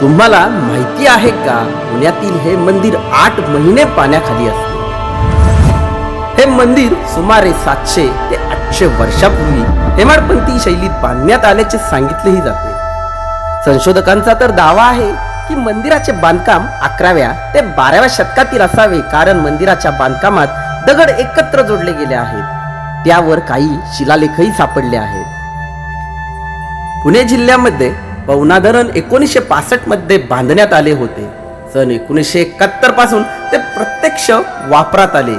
तुम्हाला माहिती आहे का पुण्यातील हे मंदिर आठ महिने पाण्याखाली असते. हे मंदिर सुमारे सातशे ते आठशे वर्षापूर्वी हेमाडपंथी शैलीत बांधण्यात आल्याचे सांगितलेही जाते. संशोधकांचा तर दावा आहे की मंदिराचे बांधकाम अकराव्या ते बाराव्या शतकातील असावे कारण मंदिराच्या बांधकामात दगड एकत्र जोडले गेले आहेत. त्यावर काही शिलालेखही सापडले आहेत. पुणे जिल्ह्यामध्ये पवना धरण एकोणीसशे पासष्टमध्ये बांधण्यात आले होते. सन एकोणीसशे एकाहत्तरपासून ते प्रत्यक्ष वापरात आले.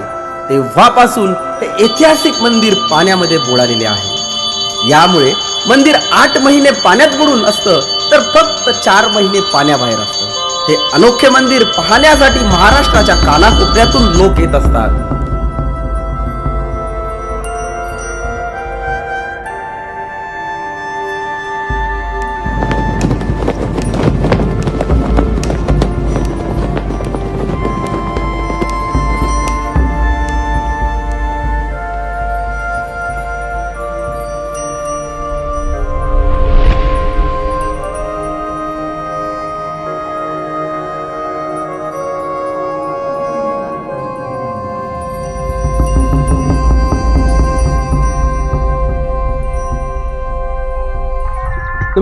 तेव्हापासून ते ऐतिहासिक मंदिर पाण्यामध्ये बुडालेले आहे. यामुळे मंदिर आठ महिने पाण्यात बुडून असतं तर फक्त चार महिने पाण्याबाहेर असतं. हे अनोखे मंदिर पाहण्यासाठी महाराष्ट्राच्या कानाकोपऱ्यातून लोक येत असतात.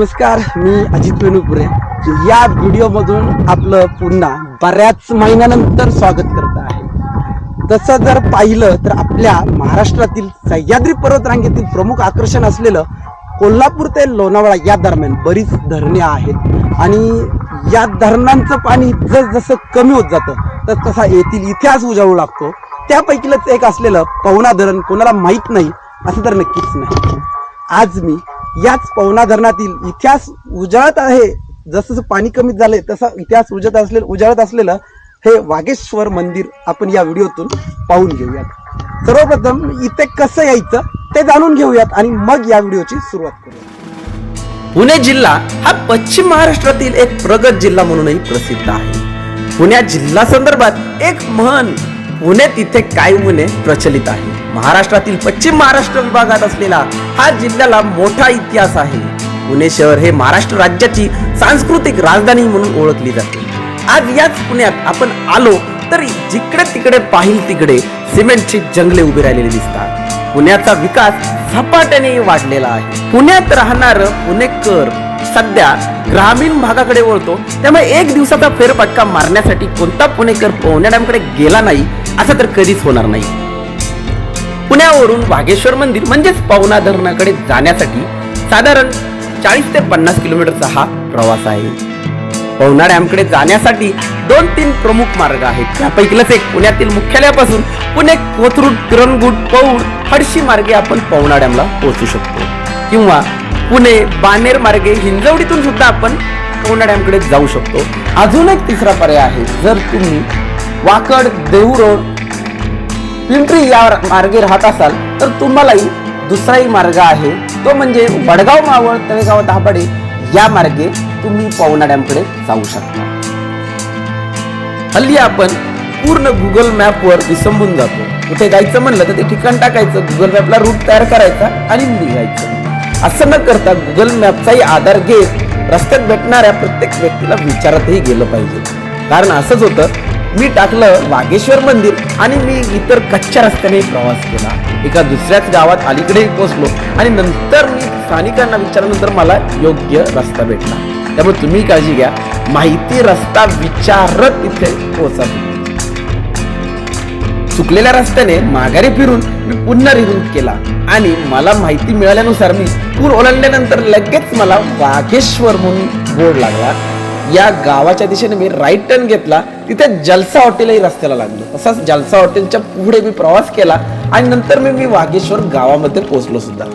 नमस्कार मी अजित वेणुपुरे. या व्हिडिओमधून आपलं पुन्हा बऱ्याच महिन्यानंतर स्वागत करत आहे. तसं जर पाहिलं तर आपल्या महाराष्ट्रातील सह्याद्री पर्वतरांगेतील प्रमुख आकर्षण असलेलं कोल्हापूर ते लोणावळा या दरम्यान बरीच धरणे आहेत. आणि या धरणांचं पाणी जस जसं कमी होत जातं तस तसा येथील इतिहास उजाळू लागतो. त्यापैकीच एक असलेलं पवना धरण कोणाला माहीत नाही असं तर नक्कीच नाही. आज मी याच पवना धरणातील इतिहास उजाळत आहे. जसं जसं पाणी कमी झालंय तसा इतिहास उजत असले उजाळत असलेलं हे वागेश्वर मंदिर आपण या व्हिडिओतून पाहून घेऊयात. सर्वप्रथम इथे कसं यायचं ते जाणून घेऊयात आणि मग या व्हिडिओची सुरुवात करूया पुणे जिल्हा हा पश्चिम महाराष्ट्रातील एक प्रगत जिल्हा म्हणूनही प्रसिद्ध आहे. पुण्यात जिल्हा संदर्भात एक म्हण पुणे तिथे काय म्हणे प्रचलित आहे. महाराष्ट्रातील पश्चिम महाराष्ट्र विभागात असलेला हा जिल्ह्याला मोठा इतिहास आहे. पुणे शहर हे महाराष्ट्र राज्याची सांस्कृतिक राजधानी म्हणून ओळखली जाते. आज याच पुण्यात आपण आलो तरी जिकडे तिकडे पाहिल तिकडे सिमेंटची जंगले उभी राहिलेली दिसतात. पुण्याचा विकास झपाट्याने वाढलेला आहे. पुण्यात राहणार पुणेकर सध्या ग्रामीण भागाकडे वळतो. त्यामुळे एक दिवसाचा फेरफटका मारण्यासाठी कोणता पुणेकर पोहण्या डॅमकडे गेला नाही असं तर कधीच होणार नाही. पुण्यावरून वाघेश्वर मंदिर म्हणजेच पवना धरणाकडे जाण्यासाठी साधारण चाळीस ते पन्नास किलोमीटरचा हा प्रवास आहे. पवना डॅमकडे जाण्यासाठी दोन तीन प्रमुख मार्ग आहेत. त्यापैकीच एक पुण्यातील मुख्यालयापासून पुणे कोथरूड किरणगुट पौड हडशी मार्गे आपण पवना डॅमला पोहोचू शकतो. किंवा पुणे बानेर मार्गे हिंजवडीतून सुद्धा आपण पवना डॅमकडे जाऊ शकतो. अजून एक तिसरा पर्याय आहे. जर तुम्ही वाकड देहू रोड पिंपरी या मार्गे राहत असाल तर तुम्हालाही दुसराही मार्ग आहे. तो म्हणजे वडगाव मावळ तळेगाव दाभाडे या मार्गे तुम्ही पवना डॅमकडे जाऊ शकता. हल्ली आपण पूर्ण गुगल मॅपवर विसंबून जातो. कुठे जायचं म्हणलं तर ते ठिकाण टाकायचं गुगल मॅपला रूट तयार करायचा आणि निघायचं. असं न करता गुगल मॅपचाही आधार घेत रस्त्यात भेटणाऱ्या प्रत्येक व्यक्तीला विचारतही गेलं पाहिजे. कारण असंच होतं मी टाकलं वागेश्वर मंदिर आणि मी इतर कच्च्या रस्त्याने प्रवास केला. एका दुसऱ्याच गावात अलीकडेही पोहोचलो आणि नंतर मी स्थानिकांना विचारल्यानंतर मला योग्य रस्ता भेटला. त्यामुळे तुम्ही काळजी घ्या. माहिती रस्ता विचारत तिथे पोहोचा चुकलेल्या रस्त्याने माघारी फिरून मी पुन्हा रिरूट केला आणि मला माहिती मिळाल्यानुसार मी पूर ओलांडल्यानंतर लगेच मला वाघेश्वर म्हणून बोर्ड लागला. या गावाच्या दिशेने मी राईट टर्न घेतला तिथे जलसा हॉटेलही रस्त्याला लागलो. तसाच जलसा हॉटेलच्या पुढे मी प्रवास केला आणि नंतर मी मी वागेश्वर गावामध्ये पोहोचलो सुद्धा.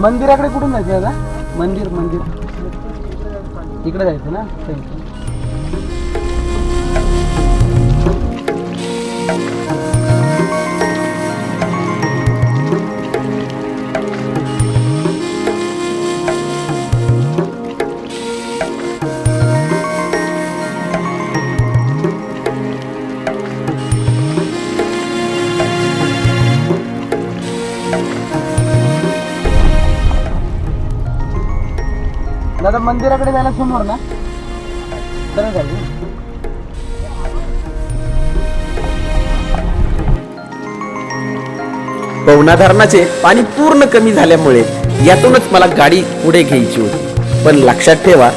मंदिराकडे कुठून जायचं दादा? मंदिर मंदिर. इकडे जायचं ना? मंदिराकडे जायला समोर ना? तर झाली पवना धरणाचे पाणी पूर्ण कमी झाल्यामुळे यातूनच मला गाडी पुढे घ्यायची होती. पण लक्षात ठेवा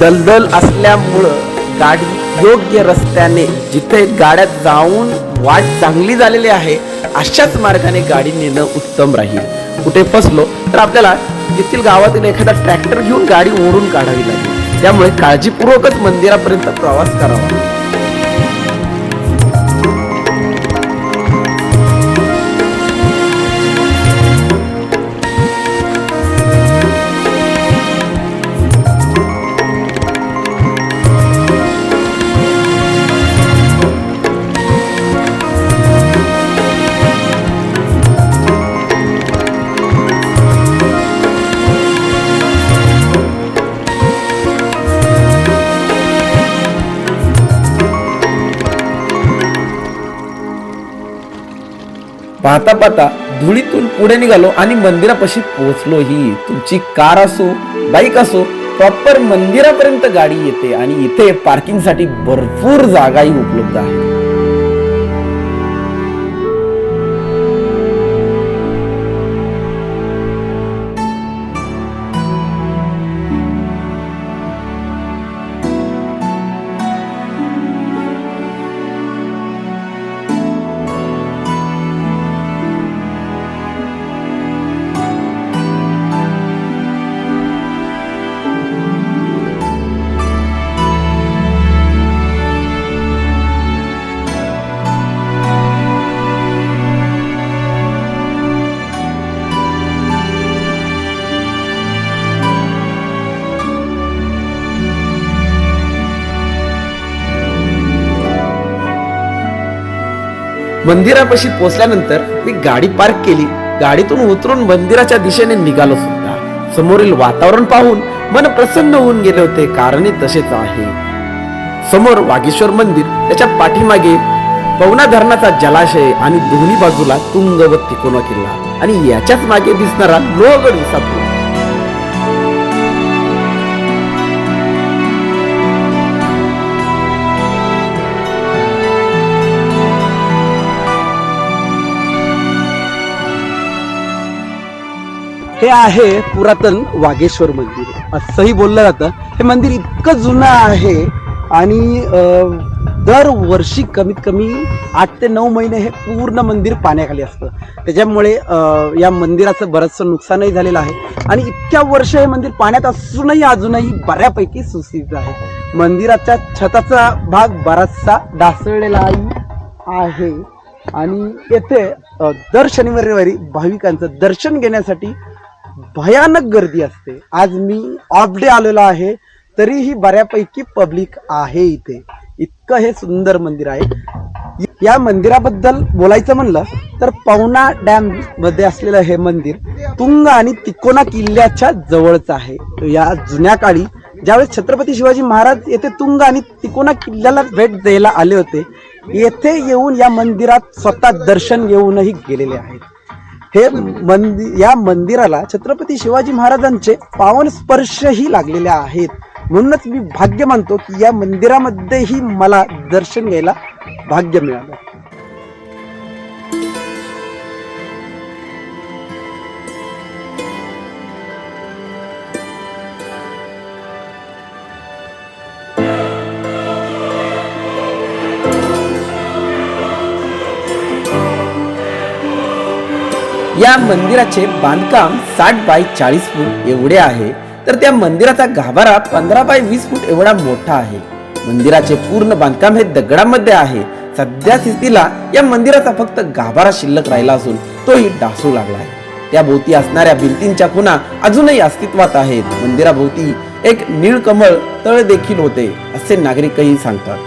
दलदल असल्यामुळं गाडी योग्य रस्त्याने जिथे गाड्या जाऊन वाट चांगली झालेली आहे अशाच मार्गाने गाडी नेणं उत्तम राहील. कुठे फसलो तर आपल्याला येथील गावातील एखादा ट्रॅक्टर घेऊन गाडी ओढून काढावी लागेल. त्यामुळे काळजीपूर्वकच मंदिरापर्यंत प्रवास करावा. पाहता पाहता धुळीतून पुढे निघालो आणि मंदिरापाशी पोहोचलो ही तुमची कार असो बाईक असो प्रॉपर मंदिरापर्यंत गाडी येते आणि इथे पार्किंगसाठी भरपूर जागाही उपलब्ध आहे मंदिरापाशी पोहोचल्यानंतर मी गाडी पार्क केली. गाडीतून उतरून मंदिराच्या दिशेने निघालो सुद्धा. समोरील वातावरण पाहून मन प्रसन्न होऊन गेले होते कारणही तसेच आहे. समोर वागेश्वर मंदिर त्याच्या पाठीमागे पवना धरणाचा जलाशय आणि दोन्ही बाजूला तुंग व तिकोना किल्ला आणि याच्याच मागे दिसणारा लोहगड विसापूर हे आहे पुरातन वागेश्वर मंदिर. असंही बोललं जातं. हे मंदिर इतकं जुनं आहे आणि दरवर्षी कमीत कमी आठ ते नऊ महिने हे पूर्ण मंदिर पाण्याखाली असतं. त्याच्यामुळे या मंदिराचं बरंचसं नुकसानही झालेलं आहे. आणि इतक्या वर्ष हे मंदिर पाण्यात असूनही अजूनही बऱ्यापैकी सुस्थित आहे. मंदिराच्या छताचा भाग बराचसा ढासळलेला आहे. आणि येथे दर शनिवारी रविवारी भाविकांचं दर्शन घेण्यासाठी भयानक गर्दी असते. आज मी ऑफ डे आलेलो आहे तरीही बऱ्यापैकी पब्लिक आहे इथे. इतकं हे सुंदर मंदिर आहे. या मंदिराबद्दल बोलायचं म्हणलं तर पवना डॅममध्ये असलेलं हे मंदिर तुंग आणि तिकोना किल्ल्याच्या जवळच आहे. या जुन्या काळी ज्यावेळेस छत्रपती शिवाजी महाराज येथे तुंग आणि तिकोना किल्ल्याला भेट द्यायला आले होते येथे येऊन या मंदिरात स्वतः दर्शन घेऊनही गेलेले आहेत. हे मंदिर या मंदिराला छत्रपती शिवाजी महाराजांचे पावन स्पर्शही लागलेले आहेत. म्हणूनच मी भाग्य मानतो की या मंदिरामध्येही मला दर्शन घ्यायला भाग्य मिळालं. या मंदिराचे बांधकाम साठ बाय चाळीस फूट एवढे आहे. तर त्या मंदिराचा गाभारा पंधरा बाय वीस फूट एवढा मोठा आहे. मंदिराचे पूर्ण बांधकाम हे दगडामध्ये आहे. सध्या स्थितीला या मंदिराचा फक्त गाभारा शिल्लक राहिला असून तोही डासू लागला आहे. त्या भोवती असणाऱ्या भिंतींच्या खुणा अजूनही अस्तित्वात आहेत. मंदिराभोवती एक निळकमळ तळ देखील होते असे नागरिकही सांगतात.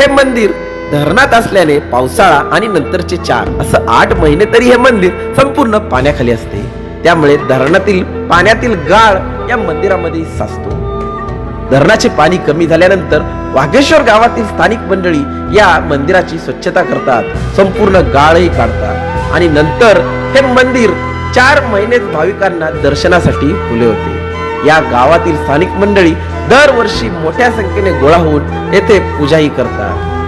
हे मंदिर धरणात असल्याने पावसाळा आणि नंतरचे चार असं आठ महिने तरी हे मंदिर संपूर्ण पाण्याखाली असते. त्यामुळे धरणातील पाण्यातील गाळ या मंदिरामध्ये साचतो. धरणाचे पाणी कमी झाल्यानंतर वाघेश्वर गावातील स्थानिक मंडळी या मंदिराची स्वच्छता करतात संपूर्ण गाळही काढतात आणि नंतर हे मंदिर चार महिनेच भाविकांना दर्शनासाठी खुले होते. या गावातील स्थानिक मंडळी दरवर्षी मोठ्या संख्येने गोळा होऊन येथे पूजाही करतात.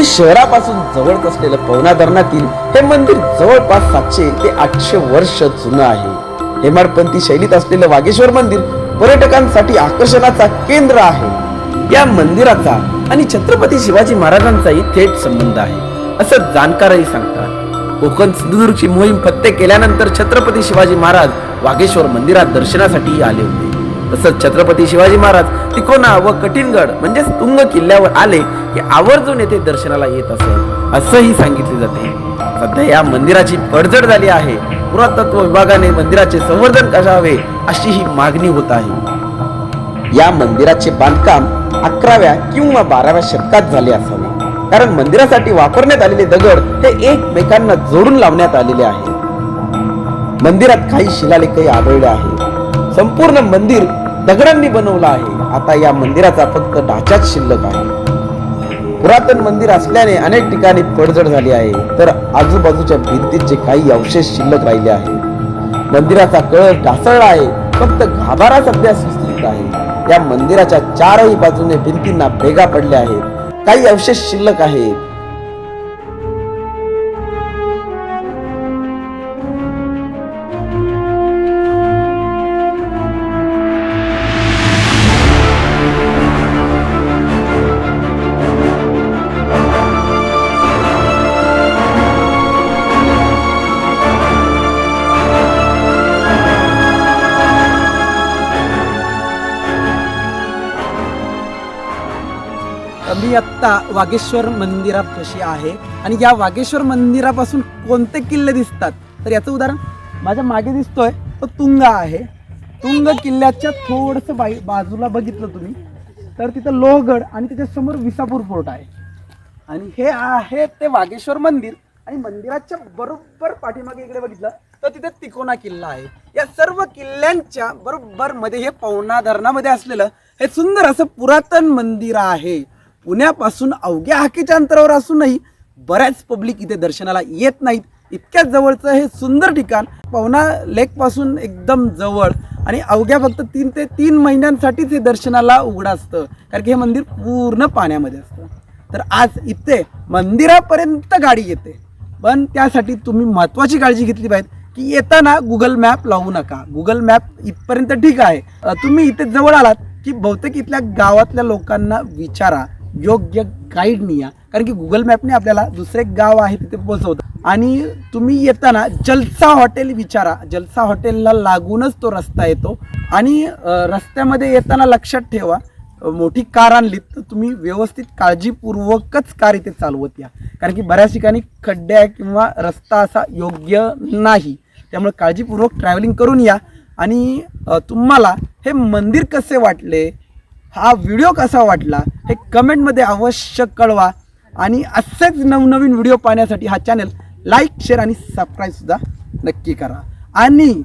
पुणे शहरापासून जवळच असलेलं पवना धरणातील हे मंदिर जवळपास सातशे ते आठशे वर्ष जुनं आहे. हेमाडपंथी शैलीत असलेलं वागेश्वर मंदिर पर्यटकांसाठी आकर्षणाचा केंद्र आहे. या मंदिराचा आणि छत्रपती शिवाजी महाराजांचाही थेट संबंध आहे. असं जाणकारही सांगतात. कोकण सिंधुदुर्गची मोहीम फत्ते केल्यानंतर छत्रपती शिवाजी महाराज वागेश्वर मंदिरात दर्शनासाठी आले होते. तसंच छत्रपती शिवाजी महाराज तिकोना व कठीणगड म्हणजेच तुंग किल्ल्यावर आले की आवर्जून येथे दर्शनाला येत असत असंही सांगितले जाते. सध्या या मंदिराची पडझड झाली आहे. पुरातत्व विभागाने मंदिराचे संवर्धन करावे अशी ही मागणी होत आहे. या मंदिराचे बांधकाम अकराव्या किंवा बाराव्या शतकात झाले असावे. कारण मंदिरासाठी वापरण्यात आलेले दगड हे एकमेकांना जोडून लावण्यात आलेले आहे. मंदिरात काही शिलालेखही आढळले आहे संपूर्ण मंदिर दगडांनी बनवलं आहे. आता या मंदिराचा फक्त ढाच्याच शिल्लक आहे. पुरातन मंदिर असल्याने अनेक ठिकाणी पडझड झाली आहे. तर आजूबाजूच्या भिंतींचे काही अवशेष शिल्लक राहिले आहेत मंदिराचा कळस ढासळला आहे फक्त गाभारा सध्या सुस्थित आहे. या मंदिराच्या चारही बाजूने भिंतींना भेगा पडल्या आहेत. काही अवशेष शिल्लक आहेत आत्ता वागेश्वर मंदिरापाशी आहे? आणि या वागेश्वर मंदिरापासून कोणते किल्ले दिसतात? तर याचं उदाहरण माझ्या मागे दिसतोय तो तुंग आहे. तुंग किल्ल्याच्या थोडंसं बाई बाजूला बघितलं तुम्ही. तर तिथं लोहगड आणि त्याच्यासमोर विसापूर फोर्ट आहे. आणि हे आहे ते वागेश्वर मंदिर. आणि मंदिराच्या बरोबर पाठीमागे इकडे बघितलं तर तिथे तिकोना किल्ला आहे. या सर्व किल्ल्यांच्या बरोबर मध्ये हे पवना धरणामध्ये असलेलं हे सुंदर असं पुरातन मंदिर आहे. पुण्यापासून अवघ्या हाकीच्या अंतरावर असूनही बऱ्याच पब्लिक इथे दर्शनाला येत नाहीत. इतक्या जवळचं हे सुंदर ठिकाण पवना लेकपासून एकदम जवळ आणि अवघ्या फक्त तीन ते तीन महिन्यांसाठीच हे दर्शनाला उघडं असतं. कारण की हे मंदिर पूर्ण पाण्यामध्ये असतं. तर आज इथे मंदिरापर्यंत गाडी येते. पण त्यासाठी तुम्ही महत्त्वाची काळजी घेतली पाहिजे की येताना गुगल मॅप लावू नका. गुगल मॅप इथपर्यंत ठीक आहे. तुम्ही इथे जवळ आलात की बहुतेक इथल्या गावातल्या लोकांना विचारा. योग्य गाईड निया कारण की गुगल मॅपने आपल्याला दुसरे एक गाव आहे तिथे पोहोचवतं. आणि तुम्ही येताना जलसा हॉटेल विचारा. जलसा हॉटेलला लागूनच तो रस्ता येतो. आणि रस्त्यामध्ये येताना लक्षात ठेवा मोठी कार आणलीत तर तुम्ही व्यवस्थित काळजीपूर्वकच कार इथे चालवत या. कारण की बऱ्याच ठिकाणी खड्डे आहे किंवा रस्ता असा योग्य नाही. त्यामुळे काळजीपूर्वक ट्रॅव्हलिंग करून या. आणि तुम्हाला हे मंदिर कसे वाटले? हा व्हिडिओ कसा वाटला हे कमेंटमध्ये अवश्य कळवा. आणि असेच नवनवीन व्हिडिओ पाहण्यासाठी हा चॅनल लाईक शेअर आणि सबस्क्राईबसुद्धा नक्की करा. आणि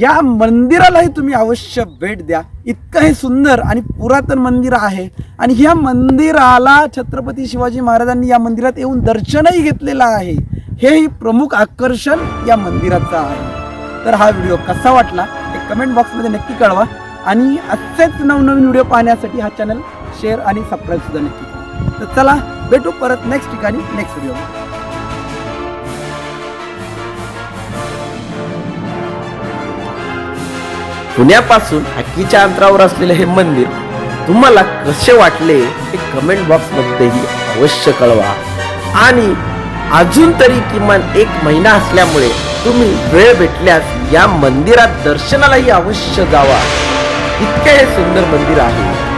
या मंदिरालाही तुम्ही अवश्य भेट द्या. इतकं हे सुंदर आणि पुरातन मंदिर आहे. आणि ह्या मंदिराला छत्रपती शिवाजी महाराजांनी या मंदिरात येऊन दर्शनही घेतलेलं आहे. हेही प्रमुख आकर्षण या मंदिराचं आहे. तर हा व्हिडिओ कसा वाटला हे कमेंट बॉक्समध्ये नक्की कळवा. आणि असेच नवनवीन व्हिडिओ पाहण्यासाठी हा चॅनल शेअर आणि सबस्क्राईब सुद्धा नक्की तर चला भेटू परत नेक्स्ट ठिकाणी नेक्स्ट व्हिडिओ पुण्यापासून हक्कीच्या अंतरावर असलेले हे मंदिर तुम्हाला कसे वाटले हे कमेंट बॉक्समध्येही अवश्य कळवा. आणि अजून तरी किमान एक महिना असल्यामुळे तुम्ही वेळ भेटल्यास या मंदिरात दर्शनालाही अवश्य जावा. इतके हे सुंदर मंदिर आहे.